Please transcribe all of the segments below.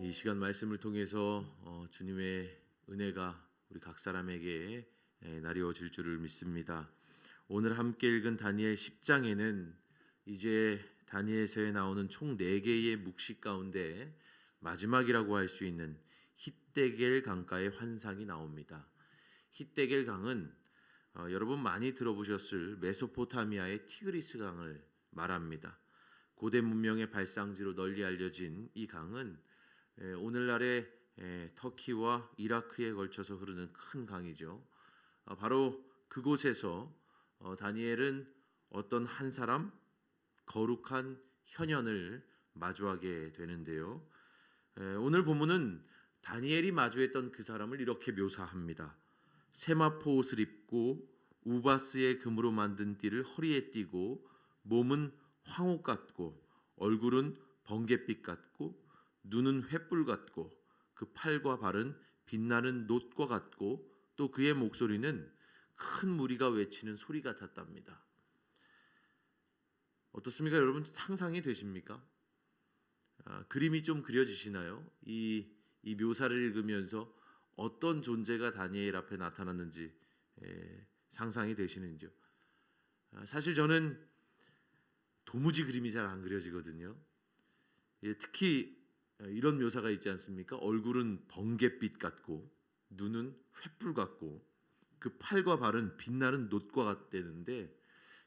이 시간 말씀을 통해서 어, 주님의 은혜가 우리 각 사람에게 에, 나뉘어질 줄을 믿습니다. 오늘 함께 읽은 다니엘 10장에는 이제 다니엘서에 나오는 총 4개의 묵시 가운데 마지막이라고 할 수 있는 히데겔 강가의 환상이 나옵니다. 히데겔 강은 어, 여러분 많이 들어보셨을 메소포타미아의 티그리스 강을 말합니다. 고대 문명의 발상지로 널리 알려진 이 강은 에, 오늘날의 에, 터키와 이라크에 걸쳐서 흐르는 큰 강이죠. 어, 바로 그곳에서 어, 다니엘은 어떤 한 사람 거룩한 현연을 마주하게 되는데요. 에, 오늘 본문은 다니엘이 마주했던 그 사람을 이렇게 묘사합니다. 세마포 옷을 입고 우바스의 금으로 만든 띠를 허리에 띠고 몸은 황옥 같고 얼굴은 번갯빛 같고 눈은 횃불 같고 그 팔과 발은 빛나는 놋과 같고 또 그의 목소리는 큰 무리가 외치는 소리 같았답니다. 어떻습니까, 여러분? 상상이 되십니까? 아, 그림이 좀 그려지시나요? 이, 이 묘사를 읽으면서 어떤 존재가 다니엘 앞에 나타났는지 에, 상상이 되시는지요? 아, 사실 저는 도무지 그림이 잘 안 그려지거든요. 예, 특히 이런 묘사가 있지 않습니까? 얼굴은 번갯빛 같고 눈은 횃불 같고 그 팔과 발은 빛나는 놋과 같다는데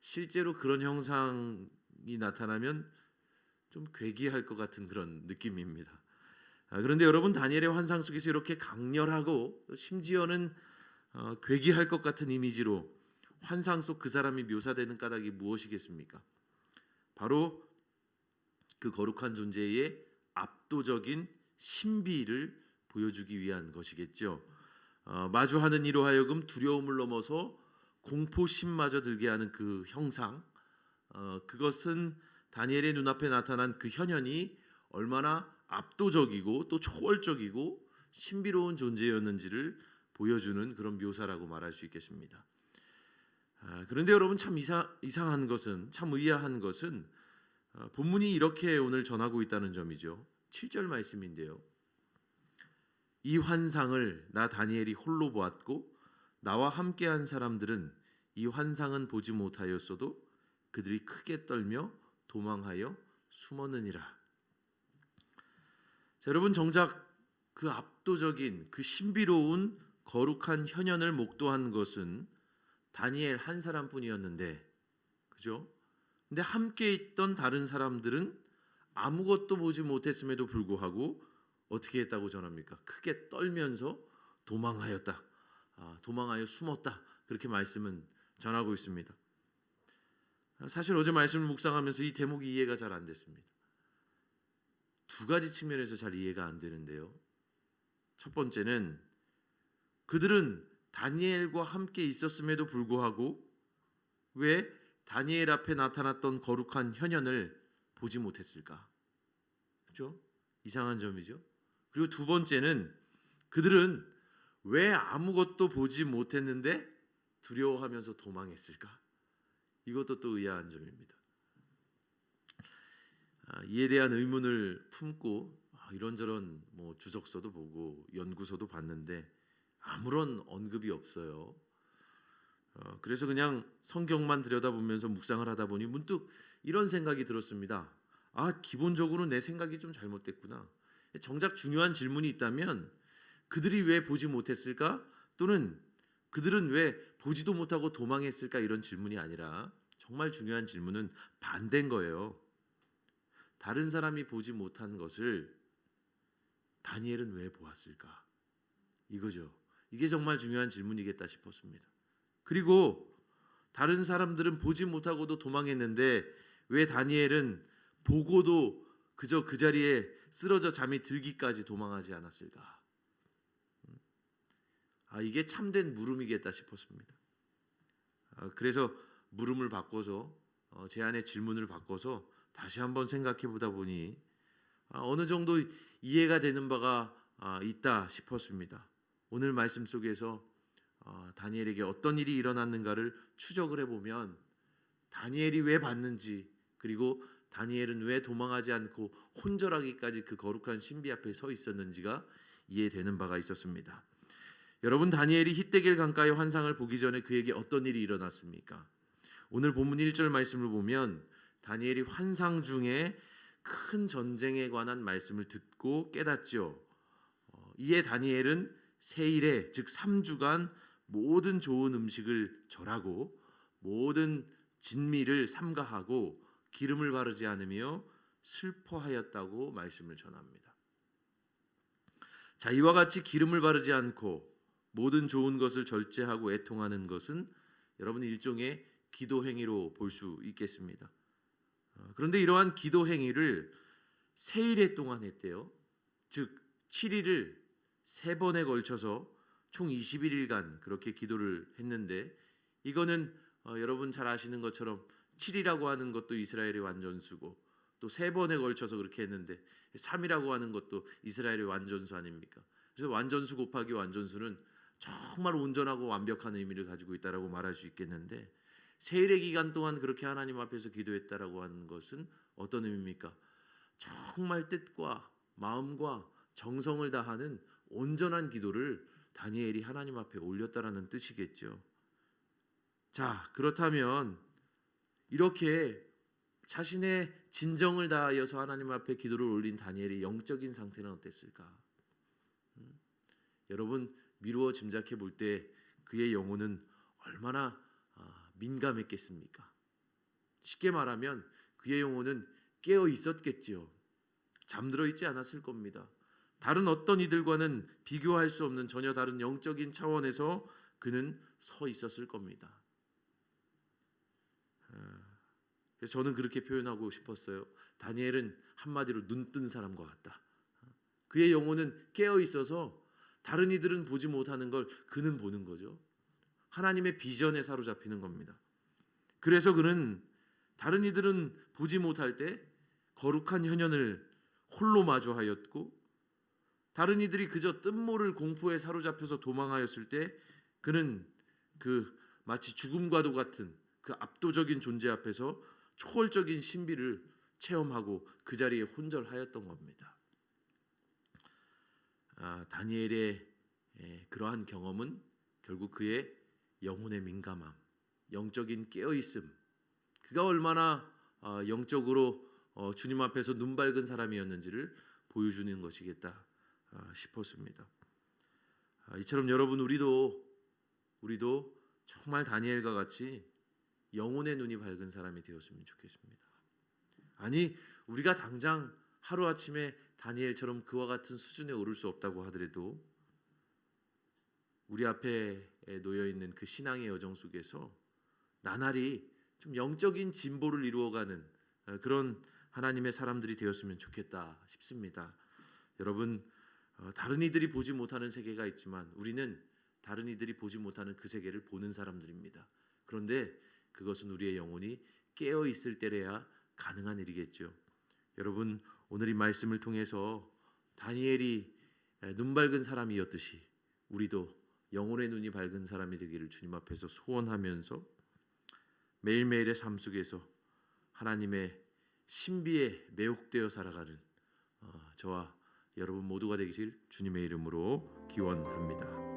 실제로 그런 형상이 나타나면 좀 괴기할 것 같은 그런 느낌입니다. 아, 그런데 여러분 다니엘의 환상 속에서 이렇게 강렬하고 심지어는 어, 괴기할 것 같은 이미지로 환상 속 그 사람이 묘사되는 까닭이 무엇이겠습니까? 바로 그 거룩한 존재의 압도적인 신비를 보여주기 위한 것이겠죠. 어, 마주하는 이로 하여금 두려움을 넘어서 공포심마저 들게 하는 그 형상, 어, 그것은 다니엘의 눈앞에 나타난 그 현현이 얼마나 압도적이고 또 초월적이고 신비로운 존재였는지를 보여주는 그런 묘사라고 말할 수 있겠습니다. 아, 그런데 여러분 참 이상, 이상한 것은 참 의아한 것은 어, 본문이 이렇게 오늘 전하고 있다는 점이죠. 7절 말씀인데요. 이 환상을 나 다니엘이 홀로 보았고 나와 함께한 사람들은 이 환상은 보지 못하였어도 그들이 크게 떨며 도망하여 숨었느니라. 자, 여러분 정작 그 압도적인 그 신비로운 거룩한 현현을 목도한 것은 다니엘 한 사람뿐이었는데 그죠? 근데 함께 있던 다른 사람들은 아무것도 보지 못했음에도 불구하고 어떻게 했다고 전합니까? 크게 떨면서 도망하였다. 아, 도망하여 숨었다. 그렇게 말씀은 전하고 있습니다. 사실 어제 말씀을 묵상하면서 이 대목이 이해가 잘 안 됐습니다. 두 가지 측면에서 잘 이해가 안 되는데요. 첫 번째는 그들은 다니엘과 함께 있었음에도 불구하고 왜 다니엘 앞에 나타났던 거룩한 현현을 보지 못했을까? 그죠? 이상한 점이죠. 그리고 두 번째는 그들은 왜 아무것도 보지 못했는데 두려워하면서 도망했을까? 이것도 또 의아한 점입니다. 아, 이에 대한 의문을 품고 아, 이런저런 뭐 주석서도 보고 연구서도 봤는데 아무런 언급이 없어요. 어, 그래서 그냥 성경만 들여다보면서 묵상을 하다 보니 문득 이런 생각이 들었습니다. 아, 기본적으로 내 생각이 좀 잘못됐구나. 정작 중요한 질문이 있다면 그들이 왜 보지 못했을까? 또는 그들은 왜 보지도 못하고 도망했을까? 이런 질문이 아니라 정말 중요한 질문은 반대인 거예요. 다른 사람이 보지 못한 것을 다니엘은 왜 보았을까? 이거죠. 이게 정말 중요한 질문이겠다 싶었습니다. 그리고 다른 사람들은 보지 못하고도 도망했는데 왜 다니엘은 보고도 그저 그 자리에 쓰러져 잠이 들기까지 도망하지 않았을까? 음. 아 이게 참된 물음이겠다 싶었습니다. 아, 그래서 물음을 바꿔서 어, 제 안에 질문을 바꿔서 다시 한번 생각해 보다 보니 아, 어느 정도 이해가 되는 바가 아, 있다 싶었습니다. 오늘 말씀 속에서 어, 다니엘에게 어떤 일이 일어났는가를 추적을 해보면 다니엘이 왜 봤는지 그리고 다니엘은 왜 도망하지 않고 혼절하기까지 그 거룩한 신비 앞에 서 있었는지가 이해되는 바가 있었습니다. 여러분 다니엘이 히데겔 강가의 환상을 보기 전에 그에게 어떤 일이 일어났습니까? 오늘 본문 1절 말씀을 보면 다니엘이 환상 중에 큰 전쟁에 관한 말씀을 듣고 깨닫지요. 어, 이에 다니엘은 세일에 즉 3주간 모든 좋은 음식을 절하고 모든 진미를 삼가하고 기름을 바르지 않으며 슬퍼하였다고 말씀을 전합니다. 자, 이와 같이 기름을 바르지 않고 모든 좋은 것을 절제하고 애통하는 것은 여러분 일종의 기도 행위로 볼 수 있겠습니다. 어, 그런데 이러한 기도 행위를 세일에 동안 했대요. 즉 7일을 세 번에 걸쳐서 총 21일간 그렇게 기도를 했는데 이거는 어, 여러분 잘 아시는 것처럼 7이라고 하는 것도 이스라엘의 완전수고 또 세 번에 걸쳐서 그렇게 했는데 3이라고 하는 것도 이스라엘의 완전수 아닙니까? 그래서 완전수 곱하기 완전수는 정말 온전하고 완벽한 의미를 가지고 있다라고 말할 수 있겠는데 세일의 기간 동안 그렇게 하나님 앞에서 기도했다라고 하는 것은 어떤 의미입니까? 정말 뜻과 마음과 정성을 다하는 온전한 기도를 다니엘이 하나님 앞에 올렸다라는 뜻이겠죠. 자, 그렇다면 이렇게 자신의 진정을 다하여서 하나님 앞에 기도를 올린 다니엘의 영적인 상태는 어땠을까? 음? 여러분 미루어 짐작해 볼 때 그의 영혼은 얼마나 아, 민감했겠습니까? 쉽게 말하면 그의 영혼은 깨어 있었겠지요. 잠들어 있지 않았을 겁니다. 다른 어떤 이들과는 비교할 수 없는 전혀 다른 영적인 차원에서 그는 서 있었을 겁니다. 아, 그래서 저는 그렇게 표현하고 싶었어요. 다니엘은 한마디로 눈 뜬 사람과 같다. 그의 영혼은 깨어 있어서 다른 이들은 보지 못하는 걸 그는 보는 거죠. 하나님의 비전에 사로잡히는 겁니다. 그래서 그는 다른 이들은 보지 못할 때 거룩한 현현을 홀로 마주하였고 다른 이들이 그저 뜬모를 공포에 사로잡혀서 도망하였을 때 그는 그 마치 죽음과도 같은 그 압도적인 존재 앞에서 초월적인 신비를 체험하고 그 자리에 혼절하였던 겁니다. 아, 다니엘의 에, 그러한 경험은 결국 그의 영혼의 민감함, 영적인 깨어 있음, 그가 얼마나 어, 영적으로 어, 주님 앞에서 눈 밝은 사람이었는지를 보여주는 것이겠다 아, 싶었습니다. 아, 이처럼 여러분 우리도 우리도 정말 다니엘과 같이 영혼의 눈이 밝은 사람이 되었으면 좋겠습니다. 아니 우리가 당장 하루 아침에 다니엘처럼 그와 같은 수준에 오를 수 없다고 하더라도 우리 앞에 놓여 있는 그 신앙의 여정 속에서 나날이 좀 영적인 진보를 이루어가는 어, 그런 하나님의 사람들이 되었으면 좋겠다 싶습니다. 여러분 어, 다른 이들이 보지 못하는 세계가 있지만 우리는 다른 이들이 보지 못하는 그 세계를 보는 사람들입니다. 그런데 그것은 우리의 영혼이 깨어 있을 때래야 가능한 일이겠죠. 여러분 오늘 이 말씀을 통해서 다니엘이 눈 밝은 사람이었듯이 우리도 영혼의 눈이 밝은 사람이 되기를 주님 앞에서 소원하면서 매일매일의 삶 속에서 하나님의 신비에 매혹되어 살아가는 어, 저와 여러분 모두가 되기를 주님의 이름으로 기원합니다.